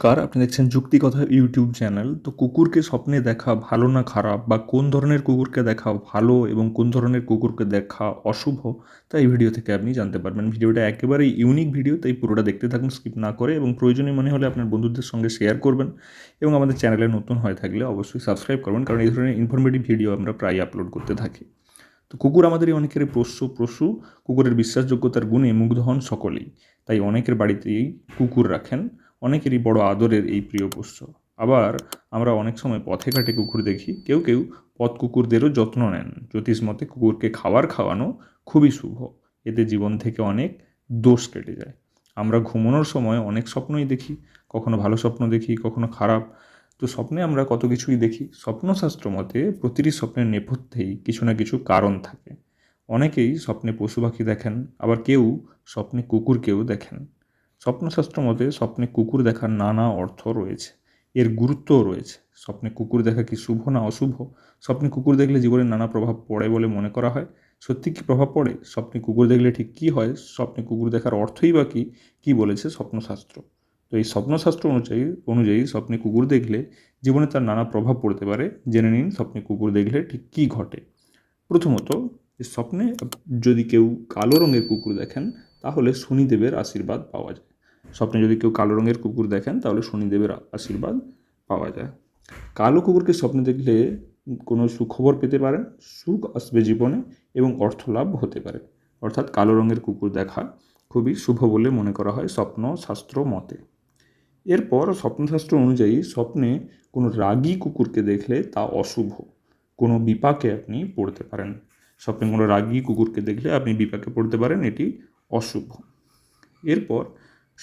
নমস্কার, আপনি দেখছেন যুক্তিকথা ইউটিউব চ্যানেল। তো কুকুরকে স্বপ্নে দেখা ভালো না খারাপ বা কোন ধরনের কুকুরকে দেখা ভালো এবং কোন ধরনের কুকুরকে দেখা অশুভ, তা এই ভিডিও থেকে আপনি জানতে পারবেন। ভিডিওটা একেবারেই ইউনিক ভিডিও তাই পুরোটা দেখতে থাকুন স্কিপ না করে এবং প্রয়োজনীয় মনে হলে আপনার বন্ধুদের সঙ্গে শেয়ার করবেন এবং আমাদের চ্যানেলে নতুন হয়ে থাকলে অবশ্যই সাবস্ক্রাইব করবেন, কারণ এই ধরনের ইনফরমেটিভ ভিডিও আমরা প্রায় আপলোড করতে থাকি। তো কুকুর আমাদেরই অনেকের পোষ্য পশু কুকুরের বিশ্বাসযোগ্যতার গুণে মুগ্ধ হন সকলেই, তাই অনেকের বাড়িতেই কুকুর রাখেন। অনেকেরই বড় আদরের এই প্রিয় পোষ্য আবার আমরা অনেক সময় পথে ঘাটে কুকুর দেখি, কেউ কেউ পথ কুকুরদেরও যত্ন নেন। জ্যোতিষ মতে কুকুরকে খাবার খাওয়ানো খুবই শুভ। এতে জীবন থেকে অনেক দোষ কেটে যায়। আমরা ঘুমানোর সময় অনেক স্বপ্নই দেখি, কখনো ভালো স্বপ্ন দেখি, কখনো খারাপ। তো স্বপ্নে আমরা কত কিছুই দেখি। স্বপ্নশাস্ত্র মতে প্রতিটি স্বপ্নের নেপথ্যেই কিছু না কিছু কারণ থাকে। অনেকেই স্বপ্নে পশু পাখি দেখেন, আবার কেউ স্বপ্নে কুকুরকেও দেখেন। স্বপ্নশাস্ত্র মতে স্বপ্নে কুকুর দেখার নানা অর্থ রয়েছে। এর গুরুত্বও রয়েছে। স্বপ্নে কুকুর দেখা কি শুভ না অশুভ? স্বপ্নে কুকুর দেখলে জীবনে নানা প্রভাব পড়ে বলে মনে করা হয়। সত্যি কি প্রভাব পড়ে? স্বপ্নে কুকুর দেখলে ঠিক কী হয়? স্বপ্নে কুকুর দেখার অর্থই বা কী? কী বলেছে স্বপ্নশাস্ত্র? তো এই স্বপ্নশাস্ত্র অনুযায়ী অনুযায়ী স্বপ্নে কুকুর দেখলে জীবনে তার নানা প্রভাব পড়তে পারে। জেনে নিন স্বপ্নে কুকুর দেখলে ঠিক কী ঘটে। প্রথমত স্বপ্নে যদি কেউ কালো রঙের কুকুর দেখেন, তাহলে শনিদেবের আশীর্বাদ পাওয়া যায়। স্বপ্নে যদি কেউ কালো রঙের কুকুর দেখেন, তাহলে শনিদেবের আশীর্বাদ পাওয়া যায়। কালো কুকুরকে স্বপ্নে দেখলে কোনো সুখবর পেতে পারেন, সুখ আসবে জীবনে এবং অর্থ লাভ হতে পারে। অর্থাৎ কালো রঙের কুকুর দেখা খুবই শুভ বলে মনে করা হয় স্বপ্ন শাস্ত্র মতে। এরপর স্বপ্নশাস্ত্র অনুযায়ী স্বপ্নে কোনো রাগী কুকুরকে দেখলে তা অশুভ, কোনো বিপাকে আপনি পড়তে পারেন। স্বপ্নে কোনো রাগী কুকুরকে দেখলে আপনি বিপাকে পড়তে পারেন, এটি অশুভ। এরপর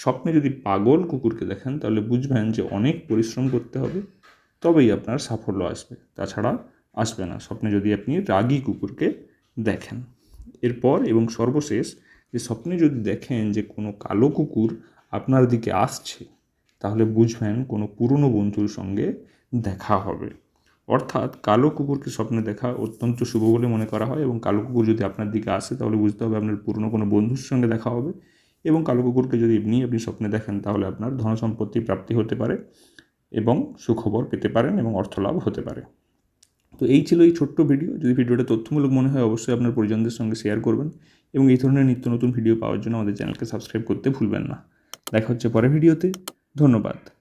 স্বপ্নে যদি পাগল কুকুরকে দেখেন, তাহলে বুঝবেন যে অনেক পরিশ্রম করতে হবে, তবেই আপনার সাফল্য আসবে। তাছাড়া আসবে না। স্বপ্নে যদি আপনি রাগী কুকুরকে দেখেন, এরপর এবং সর্বশেষ যে স্বপ্নে যদি দেখেন যে কোনো কালো কুকুর আপনার দিকে আসছে, তাহলে বুঝবেন কোনো পুরনো বন্ধুর সঙ্গে দেখা হবে। অর্থাৎ কালো কুকুরকে স্বপ্নে দেখা অত্যন্ত শুভ বলে মনে করা হয় এবং কালো কুকুর যদি আপনার দিকে আসে, তাহলে বুঝতে হবে আপনার পুরনো কোনো বন্ধুর সঙ্গে দেখা হবে। এবং কালো কুকুরকে যদি এমনি আপনি স্বপ্নে দেখেন, তাহলে আপনার ধন সম্পত্তি প্রাপ্তি হতে পারে এবং সুখবর পেতে পারেন এবং অর্থলাভ হতে পারে। তো এই ছিল এই ছোট্ট ভিডিও। যদি ভিডিওটা তথ্যমূলক মনে হয়, অবশ্যই আপনার পরিজনদের সঙ্গে শেয়ার করবেন এবং এই ধরনের নিত্য নতুন ভিডিও পাওয়ার জন্য আমাদের চ্যানেলকে সাবস্ক্রাইব করতে ভুলবেন না। দেখা হচ্ছে পরের ভিডিওতে। ধন্যবাদ।